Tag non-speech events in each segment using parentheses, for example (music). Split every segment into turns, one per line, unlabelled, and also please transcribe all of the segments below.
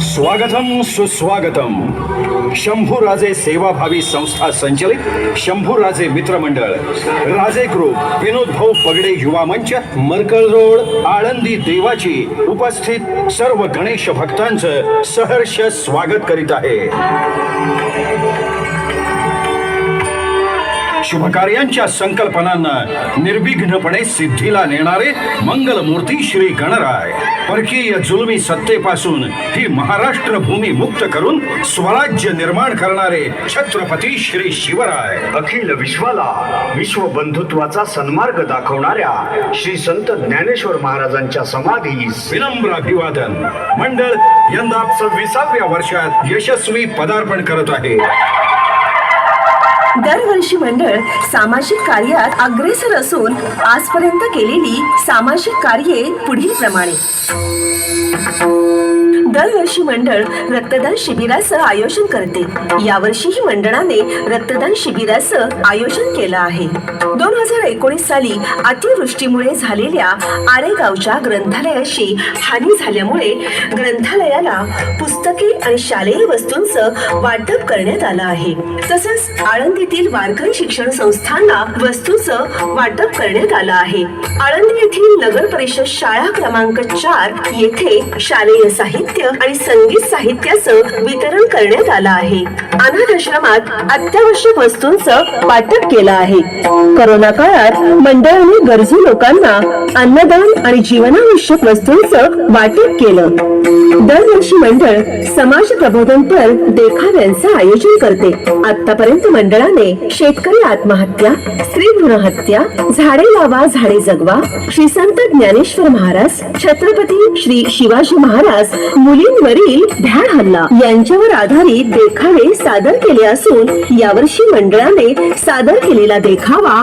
स्वागतम सुस्वागतम। शंभूराजे सेवाभावी संस्था संचलित शंभूराजे मित्रमंडळ। राजे ग्रुप विनोद भाऊ पगडे युवा मंच मरकळ रोड आळंदी देवाची उपस्थित सर्व गणेश भक्तांचं सहर्ष स्वागत करीत आहे. शुभकार्यांच्या संकल्पनांना निर्विघ्नपणे सिद्धीला नेणारे मंगलमूर्ती श्री गणराय. परकीय जुलमी सत्तेपासून ही महाराष्ट्र भूमी मुक्त करून स्वराज्य निर्माण करणारे छत्रपती श्री शिवराय.
अखिल विश्वाला विश्व बंधुत्वाचा सन्मार्ग दाखवणाऱ्या श्री संत ज्ञानेश्वर महाराजांच्या समाधीस
विनम्र अभिवादन. मंडळ यंदा सव्वीसाव्या वर्षात यशस्वी पदार्पण करत आहे.
दरवर्षी मंडळ सामाजिक कार्यात अग्रेसर असून आजपर्यंत केलेली सामाजिक कार्ये पुढील प्रमाणे दरवर्षी मंडळ रक्तदान शिबिराचं आयोजन करते. यावर्षीही मंडळाने रक्तदान शिबिराचं आयोजन केलं आहे. दोन हजार एकोणीस साली अतिवृष्टीमुळे झालेल्या आरेगावच्या ग्रंथालयाशी हानी झाल्यामुळे ग्रंथालयाला पुस्तके आणि शालेय वस्तूंचं वाटप करण्यात आलं आहे. तसंच आळंदीतील वारकरी शिक्षण संस्थांना वस्तूचं वाटप करण्यात आलं आहे. आळंदी येथील नगर परिषद शाळा क्रमांक चार येथे शालेय साहित्य साहित्य आणि संगीत साहित्याचं वितरण करण्यात आलं आहे. अनाथ आश्रमात अत्यावश्यक वस्तूंचं वाटप केलं आहे. करोना काळात मंडळाने गरजू लोकांना अन्नदान आणि जीवनावश्यक वस्तूंचं वाटप केलं. दरवर्षी मंडळ समाज प्रबोधनपर देखाव्यांचं आयोजन करते. आतापर्यंत मंडळाने शेतकरी आत्महत्या स्त्री भ्रूण हत्या झाडे लावा झाडे जगवा श्री संत ज्ञानेश्वर महाराज छत्रपती श्री शिवाजी महाराज मुलींवरील ध्यान हल्ला यांच्यावर आधारित देखावे सादर केले असून यावर्षी मंडळाने सादर केलेला देखावा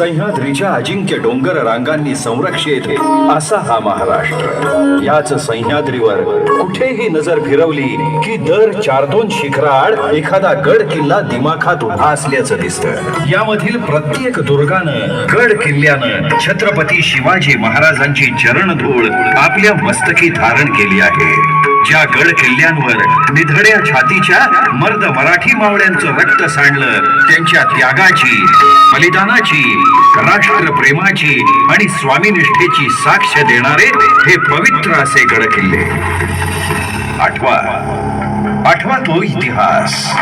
सह्याद्रीच्या अजिंक्य डोंगर रांगांनी संरक्षित असा हा महाराष्ट्र याच सह्याद्रीवर कुठेही नजर फिरवली की दर चार दोन शिखराआड एखादा गड किल्ला दिमाखात उभा असल्याचं दिसतं यामधील प्रत्येक दुर्गानं गड किल्ल्यानं छत्रपती शिवाजी महाराजांची चरणधूळ आपल्या मस्तकी धारण केली आहे ज्या गड किल्ल्यांवर निधड्या छातीच्या मर्द मराठी मावळ्यांचं रक्त सांडलं त्यांच्या त्यागाची बलिदानाची राष्ट्र प्रेमाची आणि स्वामीनिष्ठेची साक्ष देणारे हे पवित्र असे गड किल्ले. आठवा. आठवा तो इतिहास.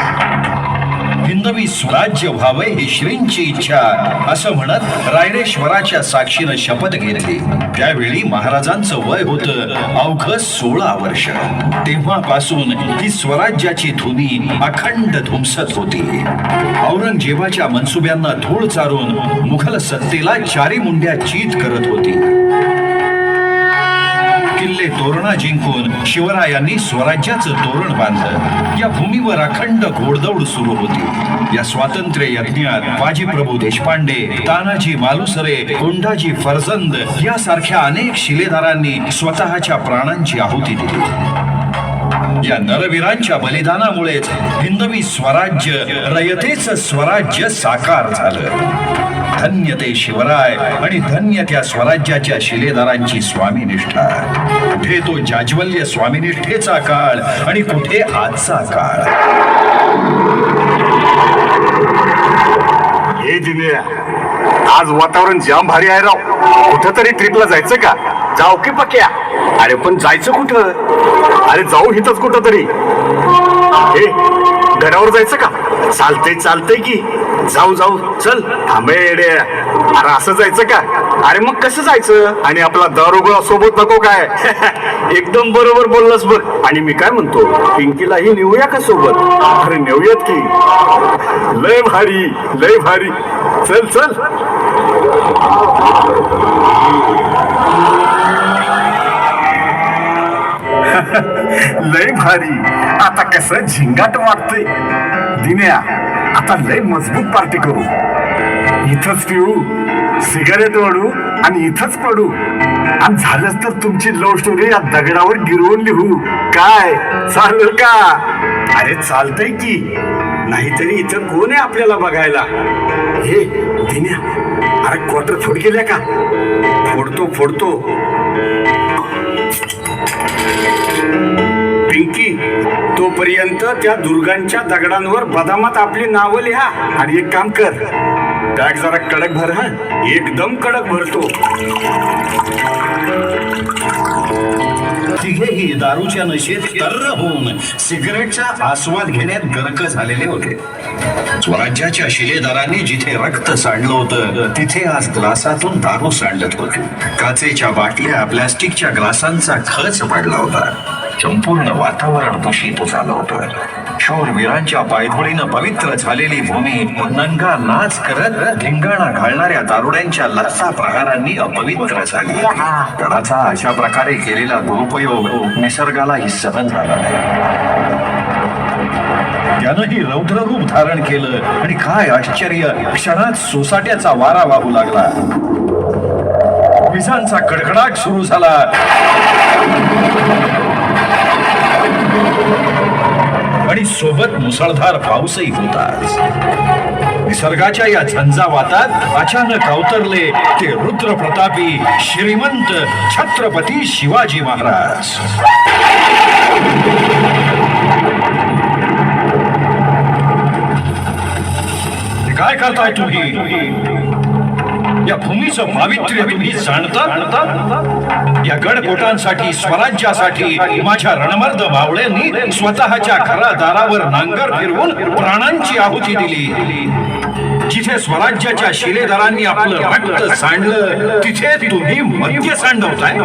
हिंदवी स्वराज्य व्हावे ही श्रींची इच्छा. असं म्हणत रायरेश्वराच्या साक्षीनं शपथ घेतली. त्यावेळी महाराजांचं वय होतं अवघ सोळा वर्ष. तेव्हापासून ही स्वराज्याची धुनी अखंड धुमसत होती. औरंगजेबाच्या मनसुब्यांना धूळ चारून मुघल सत्तेला चारी मुंड्या चीत करत होती. किल्ले तोरणा जिंकून शिवरायांनी स्वराज्याचं तोरण बांधलं. या भूमीवर अखंड घोडदौड सुरू होती. या स्वातंत्र्य यज्ञात बाजीप्रभू देशपांडे तानाजी मालुसरे कोंडाजी फरजंद यासारख्या अनेक शिलेदारांनी स्वतःच्या प्राणांची आहुती दिली. या नरवीरांच्या बलिदानामुळेच हिंदवी स्वराज्य रयतेच स्वराज्य साकार झालं. धन्य ते शिवराय आणि धन्य त्या स्वराज्याच्या शिलेदारांची स्वामीनिष्ठा. कुठे तो जाज्वल्य स्वामीनिष्ठेचा काळ आणि कुठे आजचा काळ?
हे दिन्या आज वातावरण जाम भारी आहे राव. कुठं तरी ट्रिपला जायचं का? जाऊ की पक्या? अरे पण जायचं कुठं? अरे जाऊ इथंच कुठं तरी हे जायचं का? चालतंय चालतंय की. जाऊ जाऊ. चल थांबे येडे. अरे असं जायचं का? अरे मग कसं जायचं? आणि आपला दारोगोळा सोबत नको काय? (laughs) एकदम बरोबर बोललास बघ. आणि मी काय म्हणतो? पिंकीलाही नेऊया का सोबत? अरे नेऊयात की. लय भारी लय भारी. चल चल. (laughs) लय भारी. आता कसं झिंगाट वाटतंय. दिन्या आता लय मजबूत पार्टी करू. इथंच पिऊ सिगारेट ओढू आणि इथंच पडू. आणि झालंच तर तुमची लव्ह स्टोरी या दगडावर गिरवून लिहू. काय? चालेल का?
अरे चालतंय की. नाहीतरी इथं कोण आहे आपल्याला बघायला? हे दिन्या अरे क्वार्टर फोड केल्या का? फोडतो फोडतो. पिंकी तोपर्यंत त्या दुर्गांच्या दगडांवर बदामात आपली नावं लिहा आणि एक काम कर. बॅग जरा कडक भर हा. एकदम कडक भरतो.
तिघेही दारूच्या नशेत तर्र होऊन सिगरेटचा आस्वाद घेण्यात गर्क झालेले होते. स्वराज्याच्या शिलेदारांनी जिथे रक्त सांडलं होतं तिथे आज ग्लासातून दारू सांडत होते. काचेच्या बाटल्या प्लास्टिकच्या ग्लासांचा खच पडला होता. संपूर्ण वातावरण दूषित झालं होतं. शूरवीरांच्या पायधुळीनं पवित्र झालेली भूमी नंगा नाच करत धिंगाणा घालणाऱ्या दारुड्यांच्या लत्ता प्रहारांनी अपवित्र झाली. गडाचा अशा प्रकारे केलेला दुरुपयोग निसर्गालाही सहन झाला नाही. त्यानंही रौद्र धारण केलं आणि काय आश्चर्य क्षणात सोसाट्याचा वारा वाहू लागला. विजांचा कडकडाट सुरू झाला. आणि सोबत मुसळधार पाऊसही होताच. निसर्गाच्या या झंझावातात अचानक अवतरले ते रुद्र प्रतापी श्रीमंत छत्रपती शिवाजी महाराज. काय करताय तुम्ही? या भूमीचं पावित्र्य तुम्ही जाणता? या गडकोटांसाठी स्वराज्यासाठी माझ्या रणमर्द मावळ्यांनी स्वतःच्या घरादारावर नांगर फिरवून प्राणांची आहुती दिली. जिथे स्वराज्याच्या शिलेदारांनी आपलं रक्त सांडलं तिथे तुम्ही मद्य सांडवताय.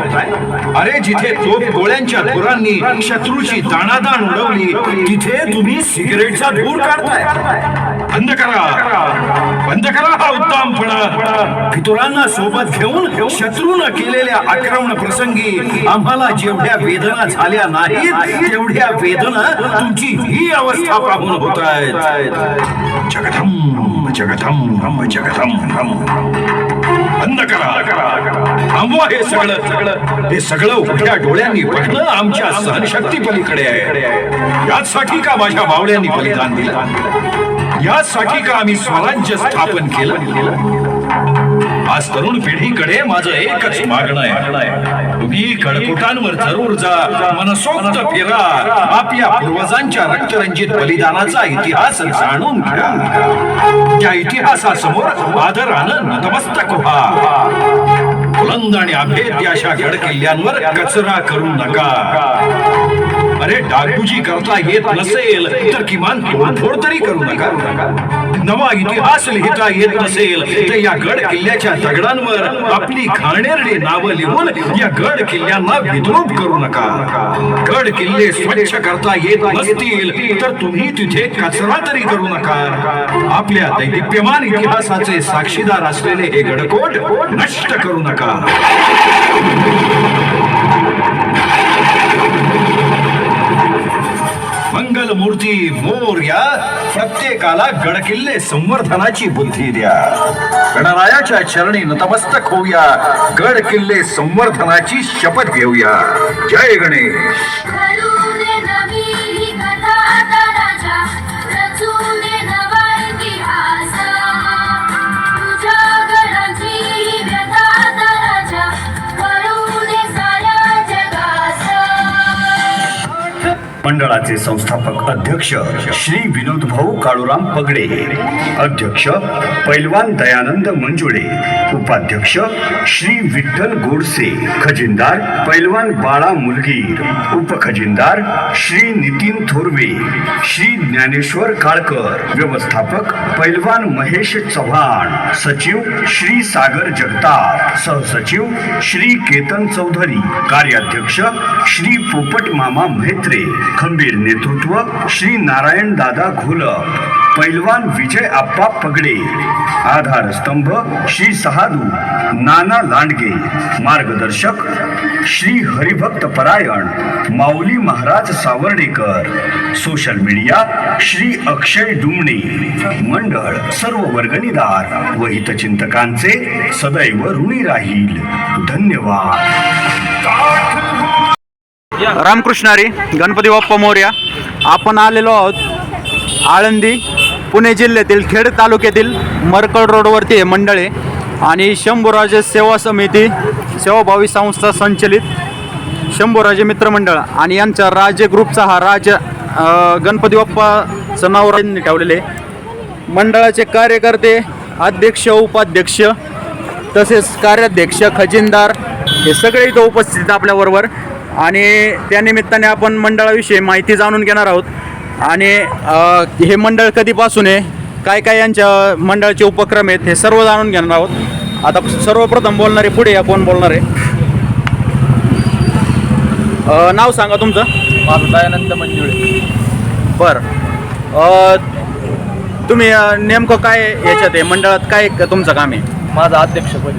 अरे जिथे तोफ गोळ्यांच्या धुरांनी शत्रूची दाणादाण उडवली तिथे तुम्ही सिगरेटचा धूर काढताय. बंद करा. बंद करा हा फितुरांना सोबत घेऊन शत्रून केलेल्या आक्रमण प्रसंगी आम्हाला जेवढ्या वेदना झाल्या नाहीत तेवढ्या वेदना तुमची ही अवस्था पाहून होत आहेत. जगदम जगदम रम जगदम रम बंद करा. थांबवा हे सगळं. सगळं हे सगळं उघड्या डोळ्यांनी बघणं आमच्या सहनशक्ती पलीकडे आहे. याचसाठी का माझ्या बावळ्यांनी बलिदान दिलं? यासाठी का आम्ही स्वराज्य स्थापन केलं? आज तरुण पिढीकडे माझं एकच मागणं आहे. तुम्ही कडकुटांवर जरूर जा. मनसोक्त फिरा. आपल्या पूर्वजांच्या रक्तरंजित बलिदानाचा इतिहास जाणून घ्या. त्या इतिहासासमोर आदरानं नतमस्तक व्हा. बुलंद आणि अभेद्य अशा गड किल्ल्यांवर कचरा करू नका. अरे डागडुजी करता येत नसेल तर किमान तोडफोड तरी करू नका. नवा इतिहास लिहिता येत नसेल तर या गड किल्ल्याच्या दगडांवर आपली घाणेरडी नावं लिहून या गड किल्ल्यांना विद्रूप करू नका. गड किल्ले स्वच्छ करता येत नसतील तर तुम्ही तिथे कचरा तरी करू नका. आपल्या दैदिप्यमान इतिहासाचे साक्षीदार असलेले हे गडकोट नष्ट करू नका. मंगल मूर्ती मोर या प्रत्येकाला गडकिल्ले संवर्धनाची बुद्धी द्या. गणरायाच्या चरणी नतमस्तक होऊया. गड किल्ले संवर्धनाची शपथ घेऊया. जय गणेश.
मंडळाचे संस्थापक अध्यक्ष श्री विनोद भाऊ काळूराम पगडे अध्यक्ष पैलवान दयानंद मंजुळे उपाध्यक्ष श्री विठ्ठल गोडसे खजिनदार पैलवान बाळा मुलगीर उपखजिनदार श्री नितीन थोरवे श्री ज्ञानेश्वर काळकर व्यवस्थापक पैलवान महेश चव्हाण सचिव श्री सागर जगताप सहसचिव श्री केतन चौधरी कार्याध्यक्ष श्री पोपट मामा म्हेत्रे खंबीर नेतृत्व श्री नारायण दादा घोल पैलवान विजय आप्पा पगडे आधारस्तंभ श्री सहादू नाना लांडगे मार्गदर्शक श्री हरिभक्त परायण माऊली महाराज सावर्डेकर सोशल मीडिया श्री अक्षय डुमणे मंडळ सर्व वर्गणीदार व हितचिंतकांचे सदैव ऋणी राहील. धन्यवाद.
रामकृष्णारी गणपती बाप्पा मोर्या. आपण आलेलो आहोत आळंदी पुणे जिल्ह्यातील खेड तालुक्यातील मरकड रोडवरती हे मंडळे. आणि शंभूराजे सेवा समिती सेवाभावी संस्था संचलित शंभूराजे मित्रमंडळ आणि यांचा राजे ग्रुपचा हा राज गणपती बाप्पाचं नाव राजांनी ठेवलेले आहे. मंडळाचे कार्यकर्ते अध्यक्ष उपाध्यक्ष तसेच कार्याध्यक्ष खजिनदार हे सगळे इथं उपस्थित आहेत आपल्याबरोबर. आणि त्यानिमित्ताने आपण मंडळाविषयी माहिती जाणून घेणार आहोत. आणि हे मंडळ कधीपासून आहे? काय काय यांच्या मंडळाचे उपक्रम आहेत? हे सर्व जाणून घेणार आहोत. आता सर्वप्रथम बोलणारे पुढे या कोण बोलणार आहे? नाव सांगा तुमचं.
माझं दयानंद मंजुळे.
बरं. तुम्ही नेमकं काय याच्यात आहे? मंडळात काय तुमचं काम आहे?
माझं अध्यक्षपद.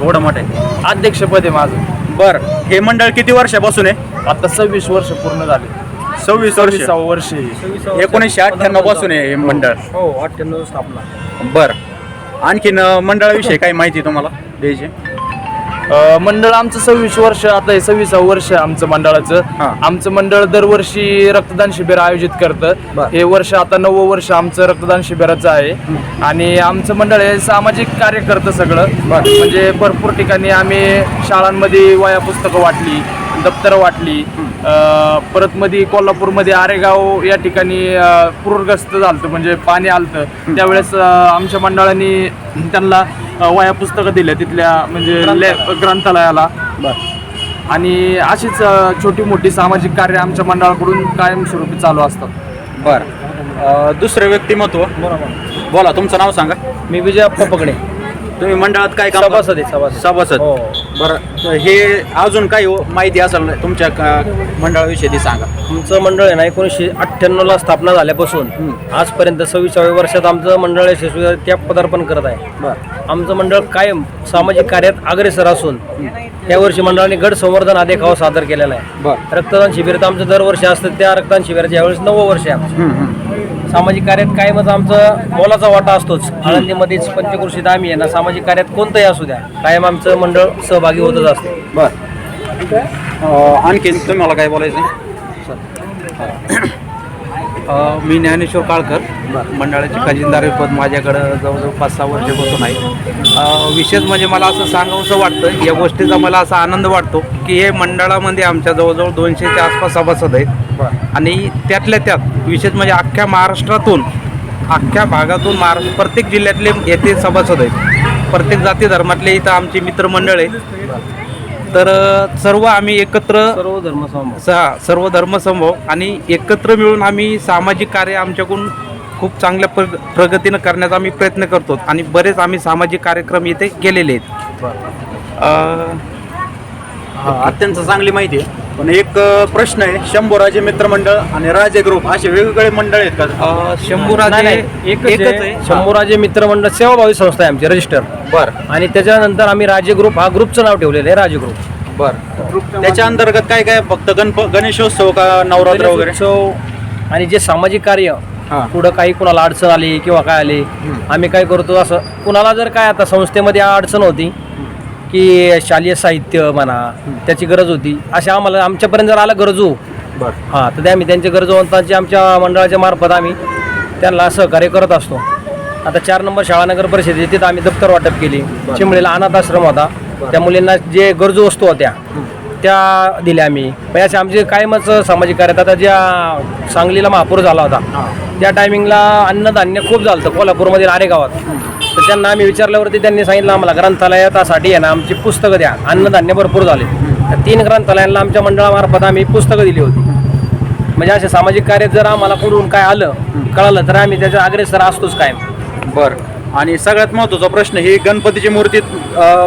थोडं मोठं आहे.
अध्यक्षपद आहे माझं.
बरं हे मंडळ किती वर्षापासून आहे?
आता सव्वीस वर्ष पूर्ण झाले.
सव्वीस वर्ष.
सव्वीसावं वर्ष आहे.
एकोणीसशे अठ्ठ्याण्णवपासून आहे हे मंडळ.
हो अठ्ठ्याण्णव स्थापना.
बरं. आणखीन अ, मंडळाविषयी काही माहिती तुम्हाला? द्यायची?
मंडळ आमचं सव्वीस वर्ष आता हे सव्वीसावं वर्ष आहे आमचं मंडळाचं.
हां.
आमचं मंडळ दरवर्षी रक्तदान शिबिर आयोजित करतं.
बरं.
हे वर्ष आता नववं वर्ष आमचं रक्तदान शिबिराचं आहे. आणि आमचं मंडळ हे सामाजिक कार्य करतं सगळं. म्हणजे भरपूर ठिकाणी आम्ही शाळांमध्ये वया पुस्तकं वाटली दप्तरं वाटली. अं, परत मध्ये कोल्हापूरमध्ये आरेगाव या ठिकाणी पूरग्रस्त झालं म्हणजे पाणी आलतं. त्यावेळेस आमच्या मंडळाने त्यांना वया पुस्तकं दिल्या तिथल्या म्हणजे ग्रंथालयाला. आणि अशीच छोटी मोठी सामाजिक कार्य आमच्या मंडळाकडून कायमस्वरूपी चालू असतात
बरं. दुसरं व्यक्तिमत्व? बोला तुमचं नाव सांगा.
मी विजय अप्पा पगडे.
तुम्ही मंडळात काय काम
सभासद आहे, सभासद.
सभासद.
हो.
बरं हे अजून काही माहिती असेल तुमच्या क- मंडळाविषयी ती सांगा.
आमचं मंडळ आहे ना एकोणीसशे अठ्ठ्याण्णवला स्थापना झाल्यापासून आजपर्यंत सव्वीसाव्या वर्षात आमचं मंडळ यशस्वीरित्या पदार्पण करत आहे. आमचं मंडळ कायम सामाजिक कार्यात अग्रेसर असून यावर्षी मंडळाने गड संवर्धन आदेखावा सादर केलेला आहे.
बरं.
रक्तदान शिबिर तर आमचं दरवर्षी असतं त्या रक्तदान शिबिराच्या यावेळेस नवं वर्ष आहे आमचं. सामाजिक कार्यात कायमच आमचं मोलाचा वाटा असतोच. आळंदीमध्येच पंचकृषीत आम्ही आहे ना सामाजिक कार्यात कोणतंही असू द्या कायम आमचं मंडळ सहभागी होतच असतं.
बरं. आणखीन तुम्हाला काय बोलायचं
मी ज्ञानेश्वर काळकर मंडळाचे खजिनदार पद माझ्याकडं जवळजवळ पाच सहा वर्षापासून आहे. विशेष म्हणजे मला असं सांगावंसं वाटतं या गोष्टीचा मला असा आनंद वाटतो की हे मंडळामध्ये आमच्या जवळजवळ दोनशेच्या आसपास सभासद आहेत. आणि त्यातल्या त्यात विशेष म्हणजे अख्ख्या महाराष्ट्रातून अख्ख्या भागातून महाराष्ट्र प्रत्येक जिल्ह्यातले येथे सभासद आहेत. प्रत्येक जाती धर्मातले इथं आमचे मित्रमंडळ आहेत. तर सर्व आम्ही एकत्र
सर्व धर्म समभाव
सा सर्व धर्मसमूह आणि एकत्र मिळून आम्ही सामाजिक कार्य आमच्याकडून खूप चांगल्या प्रग प्रगतीनं करण्याचा आम्ही प्रयत्न करतो आणि बरेच आम्ही सामाजिक कार्यक्रम इथे केलेले आहेत.
अत्यंत चांगली माहिती आहे. पण एक प्रश्न आहे शंभूराजे मित्रमंडळ आणि राजे ग्रुप असे वेगवेगळे मंडळ आहेत का?
शंभूराजे
एकच आहे. शंभूराजे मित्रमंडळ सेवाभावी संस्था आहे आमची रजिस्टर
बरं.
आणि त्याच्यानंतर आम्ही राजे ग्रुप हा ग्रुपचं नाव ठेवलेलं आहे राजे ग्रुप.
बरं. त्याच्या अंतर्गत काय काय फक्त गणप गणेशोत्सव का नवरात्र वगैरे?
उत्सव आणि जे सामाजिक कार्य. पुढं काही कुणाला अडचण आली किंवा काय आली आम्ही काय करतो असं कुणाला जर काय आता संस्थेमध्ये अडचण होती की शालेय साहित्य म्हणा त्याची गरज होती. अशा आम्हाला आमच्यापर्यंत जर आलं गरजू
बरं.
हां तर ते आम्ही त्यांच्या गरजवंतांची आमच्या मंडळाच्या मार्फत आम्ही त्यांना सहकार्य करत असतो. आता चार नंबर शाळा नगर परिषदेत तिथं आम्ही दप्तर वाटप केली. चिंबळीला अनाथ आश्रम होता. त्या मुलींना जे गरजू वस्तू होत्या त्या दिल्या आम्ही. म्हणजे असे आमचे कायमच सामाजिक कार्यात आता ज्या सांगलीला महापूर झाला होता त्या टायमिंगला अन्नधान्य खूप झालं होतं. कोल्हापूरमधील आरेगावात तर त्यांना आम्ही विचारल्यावरती त्यांनी सांगितलं आम्हाला ग्रंथालयासाठी आहे ना आमची पुस्तकं द्या. अन्नधान्य भरपूर झाले. त्या तीन ग्रंथालयांना आमच्या मंडळामार्फत आम्ही पुस्तकं दिली होती. म्हणजे असे सामाजिक कार्य जर आम्हाला कुठून काय आलं कळालं तर आम्ही त्याच्या अग्रेसर असतोच कायम.
बरं. आणि सगळ्यात महत्त्वाचा प्रश्न ही गणपतीची मूर्ती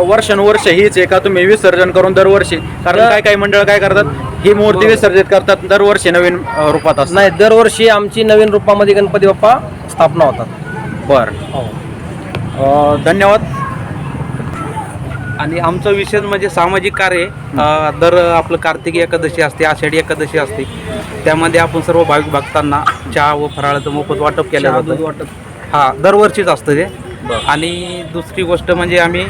वर्षानुवर्ष हीच आहे का तुम्ही विसर्जन करून दरवर्षी? कारण काय काय मंडळ काय करतात? ही मूर्ती विसर्जित करतात दरवर्षी नवीन रूपात असतात.
नाही दरवर्षी आमची नवीन रूपामध्ये गणपती बाप्पा स्थापना होतात.
बरं. अ, धन्यवाद.
आणि आमचं विशेष म्हणजे सामाजिक कार्य दर आपलं कार्तिकी एकादशी असते आषाढी एकादशी असते त्यामध्ये आपण सर्व भाविक भक्तांना चहा व फराळाचं मोफत वाटप केलं जातं.
वाटप.
हा दरवर्षीच असतं ते. आणि दुसरी गोष्ट म्हणजे आम्ही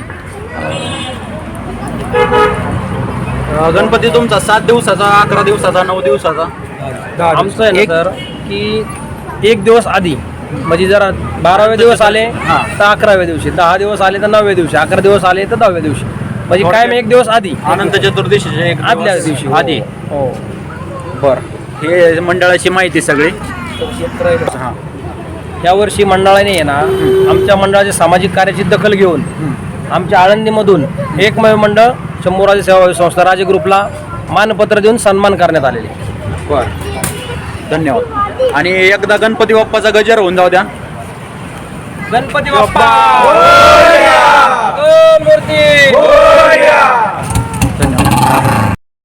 गणपती तुमचा सात दिवसाचा अकरा दिवसाचा नऊ दिवसाचा.
आमचं आहे ना सर की एक दिवस आधी. म्हणजे जर बारावे दिवस आले
हां.
तर अकराव्या दिवशी दहा दिवस आले तर नवव्या दिवशी अकरा दिवस आले तर दहाव्या दिवशी. म्हणजे कायम एक दिवस आधी.
अनंत चतुर्दशीच्या एक दिवस
आदल्या दिवशी
आधी.
हो.
बर. हे मंडळाची माहिती सगळी. हां.
यावर्षी मंडळाने आहे ना आमच्या मंडळाच्या सामाजिक कार्याची दखल घेऊन आमच्या आळंदीमधून एकमेव मंडळ शंभूराजे सेवा संस्था राजे ग्रुपला मानपत्र देऊन सन्मान करण्यात आलेले.
बर. धन्यवाद. आणि एकदा गणपती बाप्पाचा गजर होऊन जाऊ द्या
गणपती बाप्पा मूर्ती